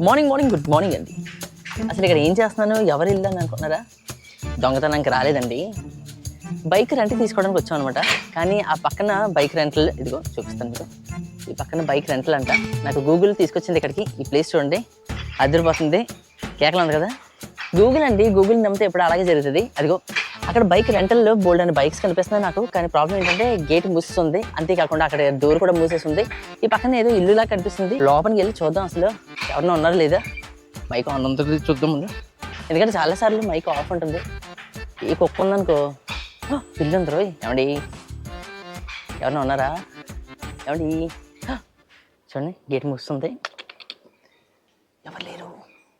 Morning morning good morning అండి. అసలు ఇక్కడ ఏం చేస్తున్నాను? ఎవరు వెళ్ళాను అనుకున్నారా? దొంగతనానికి రాలేదండి. బైక్ రెంట్ తీసుకోవడానికి వచ్చాం అనమాట కానీ ఆ పక్కన బైక్ రెంట్లు ఇదిగో చూపిస్తాను మీకు. ఈ పక్కన బైక్ రెంట్లు అంట. నాకు గూగుల్ తీసుకొచ్చింది ఇక్కడికి. ఈ ప్లేస్ చూడండి. అదిరిపోతుంది. కేకలు ఉంది కదా. గూగుల్ అండి. గూగుల్ నమ్మితే ఎప్పుడు అలాగే జరుగుతుంది. అదిగో. అక్కడ బైక్ రెంటల్లో బోల్డ్ అనే బైక్స్ కనిపిస్తున్నాయి నాకు. కానీ ప్రాబ్లం ఏంటంటే గేట్ మూసేస్తుంది. అంతేకాకుండా అక్కడ డోర్ కూడా మూసేస్తుంది. ఈ పక్కన ఏదో ఇల్లులా కనిపిస్తుంది. లోపలికి వెళ్ళి చూద్దాం అసలు. ఎవరన్నా ఉన్నారా లేదా? మైక్ ఆన్ ఉంటుంది చూద్దాం ముందు. ఎందుకంటే చాలాసార్లు మైక్ ఆఫ్ ఉంటుంది. ఈ కుక్క ఉందనుకో. "ఆ, పిల్లి ఉంది రోయ్. ఏమండి? ఎవరన్నా ఉన్నారా? ఏమండి? చూడండి గేట్ మూస్తుంది. ఎవరు లేరు?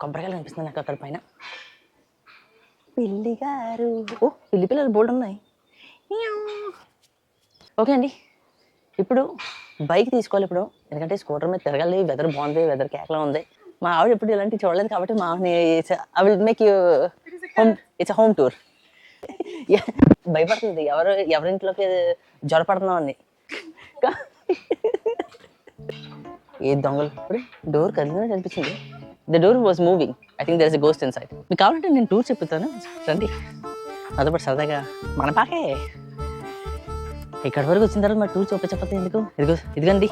కొబ్బరికాయలు కనిపిస్తుంది నాకు అక్కడ పైన. పిల్లి గారు ఓ పిల్లి పిల్లలు బోల్డ్ ఉన్నాయి. ఓకే అండి. ఇప్పుడు బైక్ తీసుకోవాలి ఇప్పుడు. ఎందుకంటే స్కూటర్ మీద తిరగాలి. వెదర్ బాగుంది వెదర్ కేకలా ఉంది. మా ఆవిడ ఇప్పుడు ఇలాంటివి చూడలేదు కాబట్టి మా I will make you home it's home tour భయపడుతుంది. ఎవరు ఎవరింట్లోకి జ్వరపడుతున్నాం అని ఏ దొంగలు. ఇప్పుడు డోర్ కదిలినట్టు అనిపించింది. The door was moving I think there is ghost inside మీకు కావాలంటే నేను టూర్ చెప్తాను. రండి. నాతో పాటు సరదాగా మన పాకే. ఇక్కడ వరకు వచ్చిన తర్వాత మా టూర్ చూపించకపోతే ఎందుకు? ఇదిగో ఇదిగండి.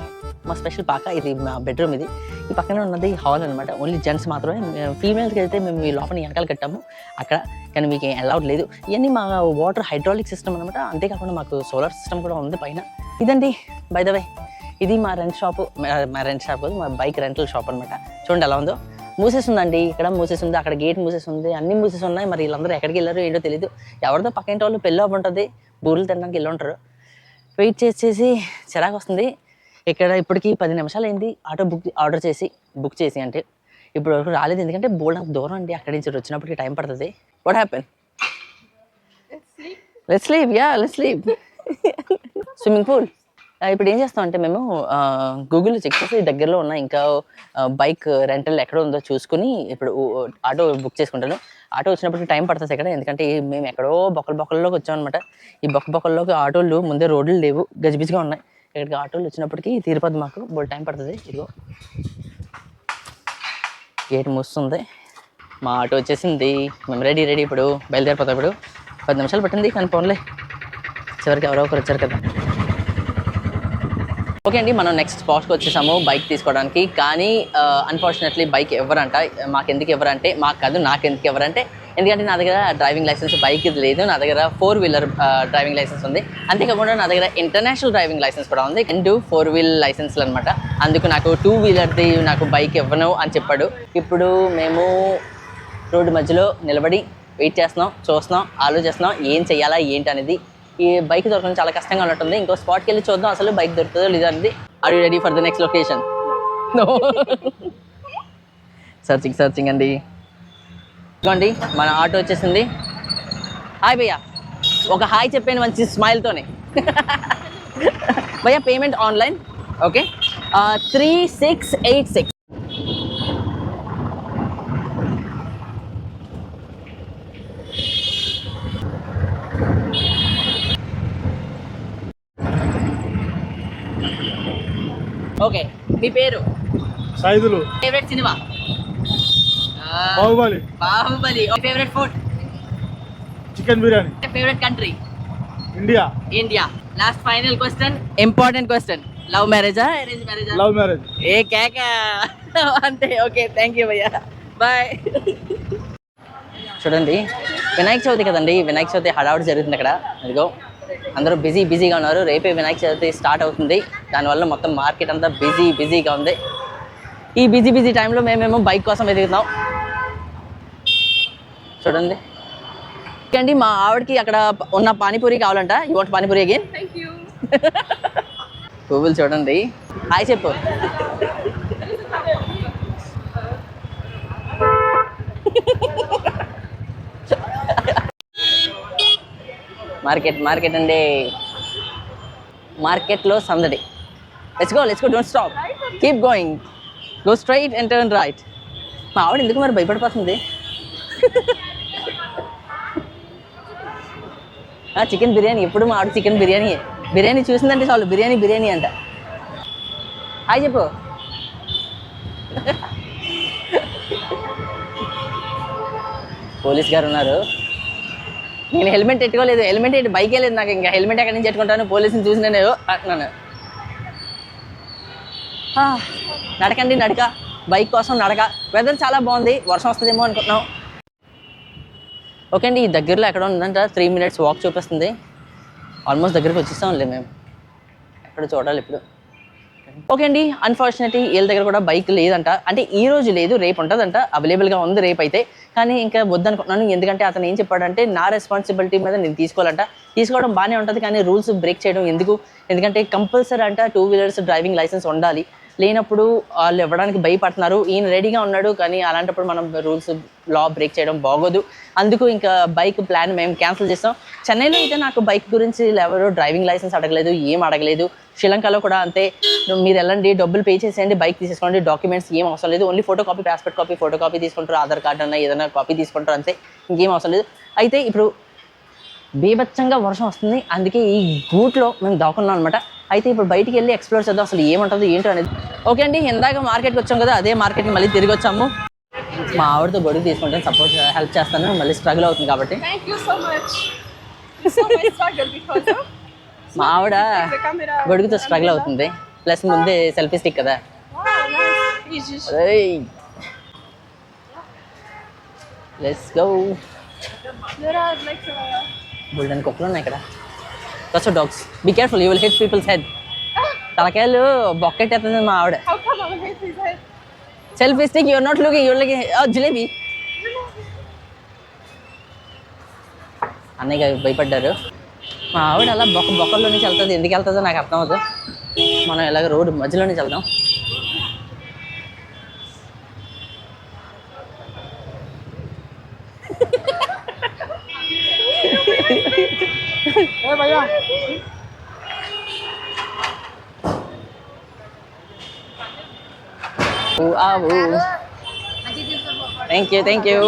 మా స్పెషల్ పాక. ఇది మా బెడ్రూమ్ ఇది. ఈ పక్కన ఉన్నది హాల్ అనమాట ఓన్లీ జెంట్స్ మాత్రమే. ఫీమేల్స్కి అయితే మేము మీ లోపల వెనకాల కట్టాము. అక్కడ కానీ మీకు అలౌడ్ లేదు. ఇవన్నీ మా వాటర్ హైడ్రాలిక్ సిస్టమ్ అనమాట అంతేకాకుండా మాకు సోలార్ సిస్టమ్ కూడా ఉంది పైన. ఇదండి బై ద వే ఇది మా రెంట్ షాప్ మా రెంట్ షాప్ కాదు, మా బైక్ రెంటల్ షాప్ అనమాట చూడండి ఎలా ఉందో. మూసేసిందండి. ఇక్కడ మూసేసింది అక్కడ గేట్ మూసేసింది అన్ని మూసేసి ఉన్నాయి మరి వీళ్ళందరూ ఎక్కడికి వెళ్ళారో ఏంటో తెలియదు ఎవరిదో పక్కింటి వాళ్ళు పెళ్ళి ఉంటుంది బూరెలు తినడానికి వెళ్ళి ఉంటారు. వెయిట్ చేసి చేసి చిరాకు వస్తుంది. ఇక్కడ ఇప్పటికి పది నిమిషాలు అయింది ఆటో బుక్ ఆర్డర్ చేసి బుక్ చేసి అంటే ఇప్పుడు వరకు రాలేదు. ఎందుకంటే బోల్డ్ అంత దూరం అండి. అక్కడి నుంచి వచ్చినప్పటికి టైం పడుతుంది. What happen let's leave yeah let's leave swimming pool ఇప్పుడు ఏం చేస్తాం అంటే మేము గూగుల్లో చెక్ చేసి దగ్గరలో ఉన్న ఇంకా బైక్ రెంటల్ ఎక్కడ ఉందో చూసుకుని ఇప్పుడు ఆటో బుక్ చేసుకుంటాను. ఆటో వచ్చినప్పటికి టైం పడుతుంది ఇక్కడ ఎందుకంటే మేము ఎక్కడో బొక్కల బొక్కల్లోకి వచ్చాం అనమాట ఈ బొక్క బొక్కల్లోకి ఆటోలు ముందే రోడ్లు లేవు గజిబిజిగా ఉన్నాయి. ఇక్కడికి ఆటోలు వచ్చినప్పటికీ తీరిపోద్ది మాకు బోల్ టైం పడుతుంది. ఇదిగో. గేట్ మూస్తుంది. మా ఆటో వచ్చేసింది. మేము రెడీ రెడీ ఇప్పుడు. బయలుదేరిపోతాం ఇప్పుడు. పది నిమిషాలు పట్టింది కానీ పోన్లే. చివరికి ఎవరో ఒకరు వచ్చారు కదా. ఓకే అండి మనం నెక్స్ట్ స్పాట్కి వచ్చేసాము బైక్ తీసుకోవడానికి. కానీ అన్ఫార్చునేట్లీ బైక్ ఎవరంట మాకు ఎందుకు ఎవరంటే మాకు కాదు నాకు ఎందుకు ఎవరంటే ఎందుకంటే నా దగ్గర డ్రైవింగ్ లైసెన్స్ బైక్ ఇది లేదు. నా దగ్గర ఫోర్ వీలర్ డ్రైవింగ్ లైసెన్స్ ఉంది. అంతేకాకుండా నా దగ్గర ఇంటర్నేషనల్ డ్రైవింగ్ లైసెన్స్ కూడా ఉంది. రెండు ఫోర్ వీల్ లైసెన్స్లు అనమాట అందుకు నాకు టూ వీలర్ది నాకు బైక్ ఇవ్వను అని చెప్పాడు. ఇప్పుడు మేము రోడ్డు మధ్యలో నిలబడి వెయిట్ చేస్తున్నాం చూస్తున్నాం ఆలోచిస్తున్నాం ఏం చెయ్యాలా ఏంటి అనేది ఈ బైక్ దొరకడం చాలా కష్టంగా ఉన్నట్టుంది. ఇంకో స్పాట్కి వెళ్ళి చూద్దాం అసలు బైక్ దొరుకుతుందో లేదో అనేది. Are you ready for the next location searching searching అండి. ఇదిగోండి మన ఆటో వచ్చేసింది. హాయ్ భయ్యా. ఒక హాయ్ చెప్పాను మంచి స్మైల్తోనే భయ్యా payment online okay three six eight six okay మీ పేరు? Saidulu. Favourite cinema? Baahubali. Baahubali. Favourite food chicken biryani. Favourite country India India last final question important question love మ్యారేజా అరేంజ్ మ్యారేజా love marriage ఏ కేక? అంతే. Okay thank you భయ్యా. Bye చూడండి వినాయక చవితి కదండి. వినాయక చవితి హడావుడి జరుగుతుంది అక్కడ. అదిగో అందరూ బిజీ బిజీగా ఉన్నారు. రేపే వినాయక చవితి స్టార్ట్ అవుతుంది. దానివల్ల మొత్తం మార్కెట్ అంతా బిజీ బిజీగా ఉంది. ఈ బిజీ బిజీ టైంలో మేమేమో బైక్ కోసం వెతుకుతాం చూడండి. అండి మా ఆవిడకి అక్కడ ఉన్న పానీపూరి కావాలంట. యూ వాంట్ పానీపూరి అగైన్ పువ్వులు చూడండి. హాయ్ చెప్పు. మార్కెట్ మార్కెట్ అండి. మార్కెట్లో సందడి. Let's go let's go don't stop keep going go straight and turn right మా ఆవిడ ఎందుకు మరి భయపడిపోతుంది? చికెన్ బిర్యానీ. ఎప్పుడు మా ఆవిడ చికెన్ బిర్యానీ? బిర్యానీ చూసిందంటే చాలు. బిర్యానీ బిర్యానీ అంట. హాయ్ చెప్పు. పోలీస్ గారు ఉన్నారు. నేను హెల్మెట్ పెట్టుకోలేదు. హెల్మెట్ ఏంటి బైకే లేదు నాకు ఇంకా. హెల్మెట్ ఎక్కడి నుంచి పెట్టుకుంటాను? పోలీసుని చూసి నేను అంటున్నాను. నడకండి నడక. బైక్ కోసం నడక. వెదర్ చాలా బాగుంది. వర్షం వస్తుందేమో అనుకుంటున్నాం. ఓకే అండి ఈ దగ్గరలో ఎక్కడ ఉందంట. త్రీ మినిట్స్ వాక్ చూపిస్తుంది. ఆల్మోస్ట్ దగ్గరికి వచ్చేస్తాంలే మేము. ఎక్కడ చూడాలి ఇప్పుడు? ఓకే అండి అన్ఫార్చునేట్లీ వీళ్ళ దగ్గర కూడా బైక్ లేదంట. అంటే ఈ రోజు లేదు రేపు ఉంటుందంట. అవైలబుల్గా ఉంది రేపు అయితే కానీ ఇంకా వద్దనుకుంటున్నాను. ఎందుకంటే అతను ఏం చెప్పాడంటే నా రెస్పాన్సిబిలిటీ మీద నేను తీసుకోవాలంట. తీసుకోవడం బాగానే ఉంటుంది కానీ రూల్స్ బ్రేక్ చేయడం ఎందుకు? ఎందుకంటే కంపల్సరీ అంట టూ వీలర్స్ డ్రైవింగ్ లైసెన్స్ ఉండాలి. లేనప్పుడు వాళ్ళు ఇవ్వడానికి భయపడుతున్నారు. ఈయన రెడీగా ఉన్నాడు కానీ అలాంటప్పుడు మనం రూల్స్ లా బ్రేక్ చేయడం బాగోదు. అందుకు ఇంకా బైక్ ప్లాన్ మేము క్యాన్సిల్ చేస్తాం. చెన్నైలో అయితే నాకు బైక్ గురించి ఎవరు డ్రైవింగ్ లైసెన్స్ అడగలేదు ఏం అడగలేదు. శ్రీలంకలో కూడా అంతే. మీరు వెళ్ళండి డబ్బులు పే చేసేయండి బైక్ తీసేసుకోండి డాక్యుమెంట్స్ ఏం అవసరం లేదు. Only photo copy passport copy photo copy తీసుకుంటారు ఆధార్ కార్డ్ అన్న ఏదైనా కాపీ తీసుకుంటారు అంతే. ఇంకేం అవసరం లేదు. అయితే ఇప్పుడు బీభత్సంగా వర్షం వస్తుంది. అందుకే ఈ గూట్లో మేము దాక్కున్నాం అనమాట అయితే ఇప్పుడు బయటికి వెళ్ళి ఎక్స్ప్లోర్ చేద్దాం. అసలు ఏముంటుందో ఏంటో అనేది. ఓకే అండి ఇందాక మార్కెట్కి వచ్చాం కదా అదే మార్కెట్కి మళ్ళీ తిరిగి వచ్చాము. మా ఆవిడతో గొడుగు తీసుకుంటాను సపోజ్ హెల్ప్ చేస్తాను మళ్ళీ స్ట్రగుల్ అవుతుంది కాబట్టి. మా ఆవిడ. గొడుగుతో స్ట్రగుల్ అవుతుంది. ప్లస్ ముందే సెల్ఫీ స్టిక్ కదా. Let's go there are like బుల్డన్ కుక్కలు ఉన్నాయి ఇక్కడ that's dogs be careful you will hit people's head తలకాయలు బొక్కెట్టేస్తుంది మా ఆవిడ. Selfie stick you're not looking you're looking jalebi. అన్నయ్య గారు భయపడ్డారు. మా ఆవిడ అలా బొక్క బొక్కల్లో నుంచి వెళ్తుంది ఎందుకు వెళ్తుందో నాకు అర్థం అవుతుంది మనం ఇలాగ రోడ్డు మధ్యలో నుంచి వెళ్దాం. ఏ భయ్యా? ఊ, ఆ, ఊ. థ్యాంక్ యూ థ్యాంక్ యూ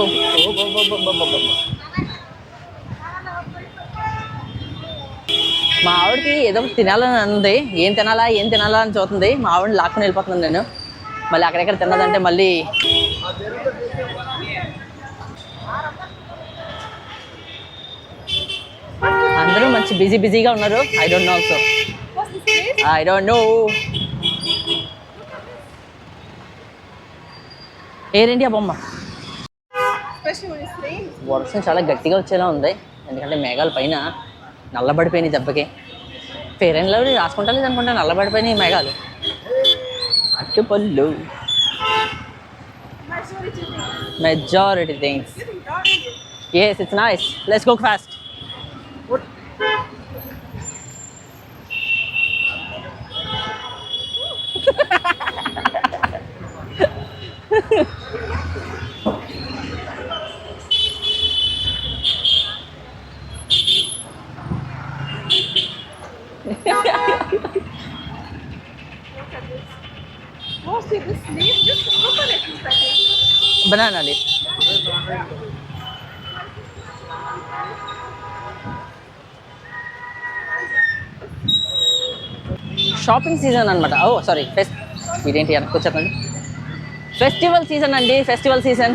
మా ఆవిడకి ఏదో తినాలని ఉంది. ఏం తినాలా ఏం తినాలా అని చూస్తుంది. మా ఆవిడని లాక్కుని వెళ్ళిపోతున్నాను నేను. మళ్ళీ అక్కడెక్కడ తిన్నదంటే మళ్ళీ అందరూ మంచి బిజీ బిజీగా ఉన్నారు. I don't know also? I don't know Air India బొమ్మ. వర్షం చాలా గట్టిగా వచ్చేలా ఉంది. ఎందుకంటే మేఘాల పైన నల్లబడిపోయినాయి దెబ్బకి. ఫేర్ అండ్ లవ్లీ అనుకుంటా నల్లబడిపోయినాయి మేఘాలు. అట్టుపళ్ళు. Majority things? Yes it's nice let's go fast shopping season అనమాట ఓ సారీ ఫెస్ట్ మీరేంటి వెనక్కి వచ్చేస్తుంది ఫెస్టివల్ సీజన్ అండి ఫెస్టివల్ సీజన్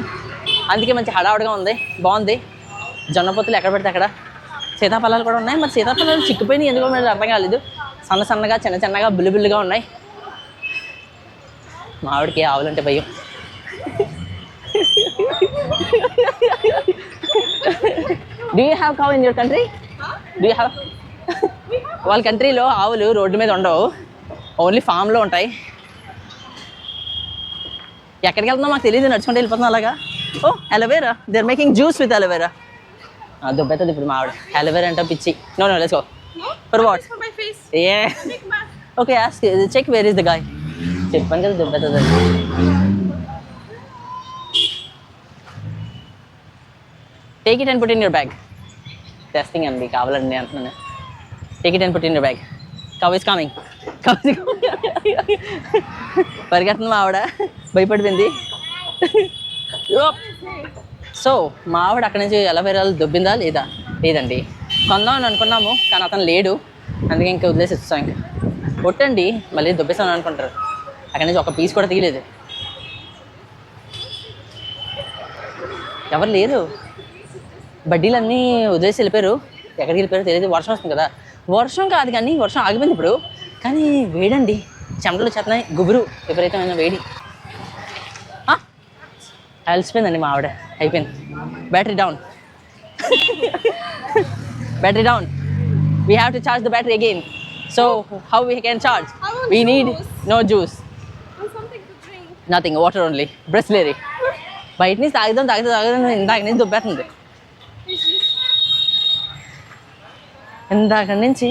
అందుకే మంచి హడావుడిగా ఉంది బాగుంది. జొన్నపొత్తులు ఎక్కడ పెడితే అక్కడ. సీతాఫలాలు కూడా ఉన్నాయి మరి సీతాఫలాలు చిక్కుపోయినాయి ఎందుకో మీరు అర్థం కాలేదు. సన్న సన్నగా చిన్న చిన్నగా బిల్లుబిల్లుగా ఉన్నాయి. మా ఆవిడకి ఆవులంటే భయం. Do you have cow in your country do you have వాళ్ళ కంట్రీలో ఆవులు రోడ్డు మీద ఉండవు. ఓన్లీ ఫామ్లో ఉంటాయి. ఎక్కడికి వెళ్తుందో మాకు తెలియదు నడుచుకుంటూ వెళ్ళిపోతున్నాం అలాగా? ఓ aloe vera. They are making juice with aloe vera దుబ్బెత్తది ఇప్పుడు మా ఆవిడ. అలోవేరా అంటే పిచ్చి. No no let's go? For what. A. Okay ask check where is the guy చెప్పాను కదా దుబ్బెత్తది. Take it and put in your bag testing అండి కావాలండి అంటున్నాను. Take it and put in your bag cow is coming cow పరిగెత్తుంది మా ఆవిడ. భయపడిపోయింది so మా ఆవిడ అక్కడి నుంచి ఎలా వేరాలు దొబ్బిందా లేదా? లేదండి. కొందాం అని అనుకున్నాము కానీ అతను లేడు. అందుకే ఇంకా వదిలేసి ఇస్తాం ఇంకా. కొట్టండి మళ్ళీ దొబ్బేస్తాను అనుకుంటారు. అక్కడి నుంచి ఒక పీస్ కూడా తీయలేదు. ఎవరు లేరు. బడ్డీలన్నీ వదిలేసి వెళ్ళిపోయారు. ఎక్కడికి వెళ్ళిపోయారో తెలియదు. వర్షం వస్తుంది కదా. వర్షం కాదు కానీ వర్షం ఆగిపోయింది ఇప్పుడు. కానీ వేడండి. చెమటలు చేతనాయి గుబురు విపరీతమైన వేడి. అలసిపోయిందండి మా ఆవిడ. అయిపోయింది. Battery down battery down we have to charge the battery again so how we can charge we need. No juice. Nothing water only Bisleri బయట నుంచి తాగుదాం తాగుతూ తాగుదాం ఇందాక నుంచి దుబ్బేస్తుంది. ఇందాక నుంచి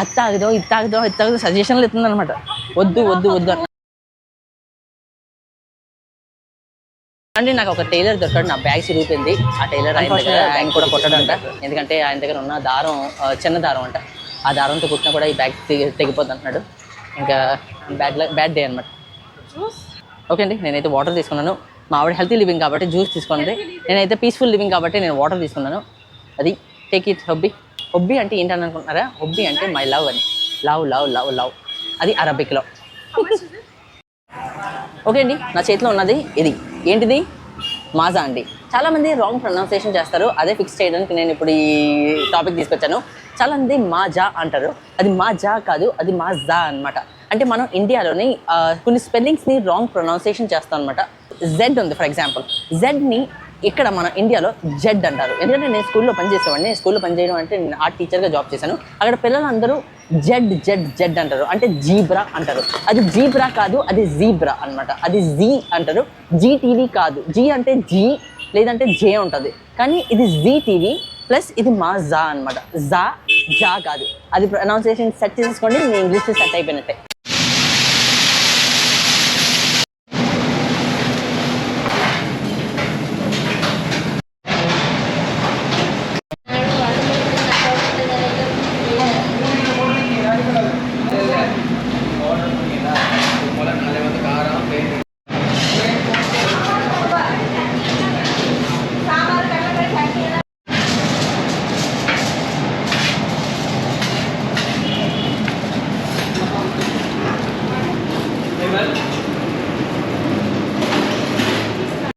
అది తాగుదో ఇది తాగుదో ఇది తాగుదో సజెషన్లు ఇస్తుంది అనమాట వద్దు వద్దు వద్దు అన్న. అంటే నాకు ఒక టైలర్ దొరికాడు నా బ్యాగ్ చిరిగిపోయింది. ఆ టైలర్ ఆయన దగ్గర ఆయన కూడా కొట్టాడంట. ఎందుకంటే ఆయన దగ్గర ఉన్న దారం చిన్న దారం అంట. ఆ దారంతో కుట్టినా కూడా ఈ బ్యాగ్ తెగి తెగిపోద్ది అంటున్నాడు. ఇంకా బ్యాడ్ బ్యాడ్ డే అనమాట? ఓకే అండి నేనైతే వాటర్ తీసుకున్నాను. మా ఆవిడ హెల్తీ లివింగ్ కాబట్టి జ్యూస్ తీసుకుంది. నేనైతే పీస్ఫుల్ లివింగ్ కాబట్టి నేను వాటర్ తీసుకున్నాను. అది టేక్ ఇట్ హొబ్బీ హొబ్బీ అంటే ఏంటని అనుకుంటున్నారా హొబ్బీ అంటే మై లవ్ అని. లవ్ లవ్ లవ్ లవ్ అది అరబిక్లో? ఓకే అండి నా చేతిలో ఉన్నది ఇది. ఏంటిది? మాజా అండి. చాలామంది రాంగ్ ప్రొనౌన్సియేషన్ చేస్తారు. అదే ఫిక్స్ చేయడానికి నేను ఇప్పుడు ఈ టాపిక్ తీసుకొచ్చాను. చాలామంది మాజా అంటారు. అది మాజా కాదు అది మాజా అన్నమాట. అంటే మనం ఇండియాలోని కొన్ని స్పెల్లింగ్స్ని రాంగ్ ప్రొనౌన్సియేషన్ చేస్తాం అనమాట జెడ్ ఉంది ఫర్ ఎగ్జాంపుల్ జెడ్ని ఇక్కడ మన ఇండియాలో జెడ్ అంటారు. ఎందుకంటే నేను స్కూల్లో పనిచేసేవాడిని. నేను స్కూల్లో పనిచేయడం అంటే నేను ఆర్ట్ టీచర్గా జాబ్ చేశాను. అక్కడ పిల్లలందరూ జెడ్ జెడ్ జెడ్ అంటారు. అంటే జీబ్రా అంటారు. అది జీబ్రా కాదు అది జీబ్రా అన్నమాట. అది జీ అంటారు. జీ టీవీ కాదు. జీ అంటే జీ లేదంటే జే ఉంటుంది. కానీ ఇది జీ టీవీ ప్లస్ ఇది మా జా అనమాట జా జా కాదు. అది ప్రొనౌన్సియేషన్ సెట్ చేసుకోండి మీ ఇంగ్లీష్ సెట్ అయిపోయినట్టే.